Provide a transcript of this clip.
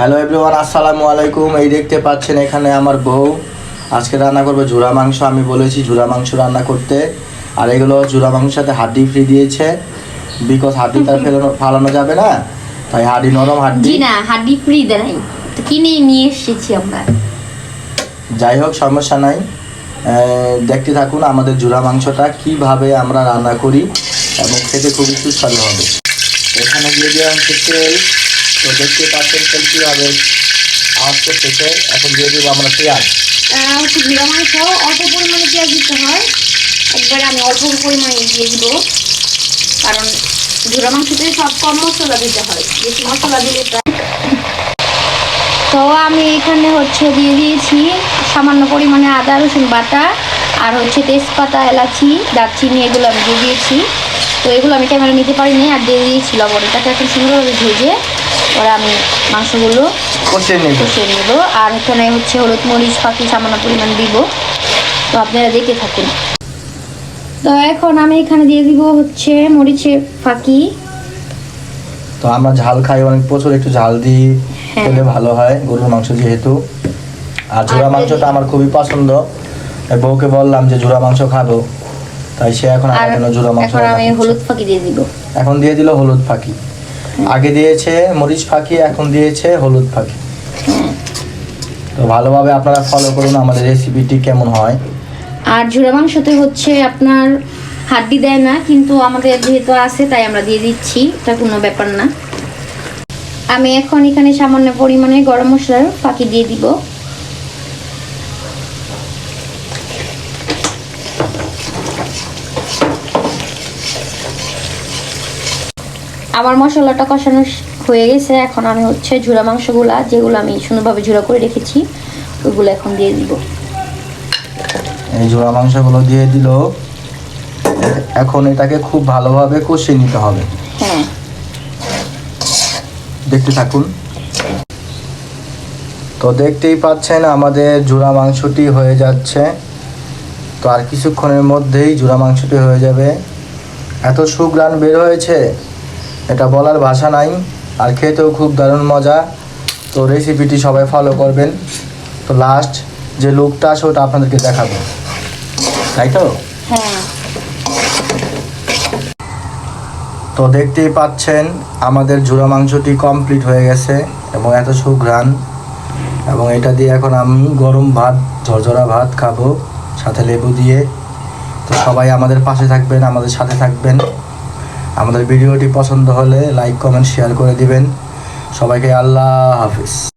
Hello everyone আসসালামু আলাইকুম এই দেখতে পাচ্ছেন এখানে আমার বউ। আজকে রান্না করবে ঝুরা মাংস। আমি বলেছি ঝুরা মাংস রান্না করতে। আর এগুলো ঝুরা মাংসের সাথে হাড্ডি ফ্রি দিয়েছে। বিকজ হাড্ডি তার ফেলানো ফালানো যাবে না। তাই হাড্ডি নরম হাড্ডি। না হাড্ডি ফ্রি দেয়। তো কিনে নিয়ে এসেছি আমরা। যাই হোক সমস্যা নাই। দেখতে থাকুন আমাদের ঝুরা মাংসটা কীভাবে আমরা রান্না করি। এবং খেতে খুবই সুস্বাদু হবে। এখানে দিয়ে দেওয়া হচ্ছে তেল তো দেখতে পাচ্ছেন কীভাবে আওয়াজ করতেছে এখন দিয়ে দেবো আমরা পেঁয়াজ। জিরা মাংস, অল্প পরিমাণে পেঁয়াজ দিতে হয়। একবারে আমি অল্প পরিমাণে দিয়ে দিব। কারণ ঝোড়া মাংসতে সব কম মশলা দিতে হয়। বেশি মশলা দিলে তো আমি এখানে হচ্ছে দিয়ে দিয়েছি সামান্য পরিমাণে আদা, রসুন বাটা আর হচ্ছে তেজপাতা, এলাচি, দারচিনি, এগুলো আমি দিয়ে দিয়েছি। তো এগুলো আমি ক্যামেরা নিতে পারিনি আর দিয়ে দিয়েছি লবণ এটাকে এখন সুন্দরভাবে ভেজে ওরা আমি মাংসগুলো কষিয়ে নেব। আর এখানে হচ্ছে হলুদ মরিচ পাখি সামান্য পরিমাণ দিব। তো আপনারা দেখে থাকুন। তো এখন আমি এখানে দিয়ে দিব হচ্ছে মরিচের ফাঁকি। তো আমরা ঝাল খাই অনেক প্রচুর। একটু ঝাল দিই হ্যাঁ। খেলে ভালো হয় গরুর মাংস যেহেতু। আর ঝোড়া মাংসটা আমার খুবই পছন্দ। বউকে বললাম যে ঝোড়া মাংস খাব। তাই সে এখন আমার জন্য ঝোড়া মাংস এখন আমি হলুদ ফাঁকি দিয়ে দিব। এখন দিয়ে দিল হলুদ ফাঁকি। আগে দিয়েছে মরিচ ফাঁকি, এখন দিয়েছে হলুদ ফাঁকি। তো ভালোভাবে আপনারা ফলো করুন আমাদের রেসিপিটি কেমন হয়। আর ঝুড়া মাংসতে হচ্ছে আপনার হাড্ডি দেয় না, কিন্তু আমাদের যেহেতু আছে, তাই আমরা দিয়ে দিচ্ছি। এটা কোনো ব্যাপার না। আমি এখন এখানে সামান্য পরিমাণে গরম মশলার ফাঁকি দিয়ে দিব। আমার মশলাটা কষানো হয়ে গেছে। এখন আমি হচ্ছে ঝুরা মাংসগুলা যেগুলো আমি সুন্দরভাবে ঝুরা করে রেখেছি ওইগুলো এখন দিয়ে দিব। এই ঝোড়া মাংসগুলো দিয়ে দিল। এখন এটাকে খুব ভালোভাবে কষিয়ে নিতে হবে। হ্যাঁ। দেখতে থাকুন। তো দেখতেই পাচ্ছেন আমাদের জোড়া মাংসটি হয়ে যাচ্ছে। তো আর কিছুক্ষণের মধ্যেই জোড়া মাংসটি হয়ে যাবে। এত সুগ্রান বের হয়েছে। এটা বলার ভাষা নাই আর খেতেও খুব দারুণ মজা। তো রেসিপিটি সবাই ফলো করবেন। তো লাস্ট যে লুকটা আছে ওটা আপনাদেরকে দেখাবো। তাই তো? হ্যাঁ। তো দেখতেই পাচ্ছেন আমাদের ঝুড়া মাংসটি কমপ্লিট হয়ে গেছে এবং এত সুঘ্রাণ। এবং এটা দিয়ে এখন আমি গরম ভাত ঝরঝরা ভাত খাব সাথে লেবু দিয়ে। তো সবাই আমাদের পাশে থাকবেন আমাদের সাথে থাকবেন। আমাদের ভিডিওটি পছন্দ হলে লাইক কমেন্ট শেয়ার করে দিবেন। সবাইকে আল্লাহ হাফিজ।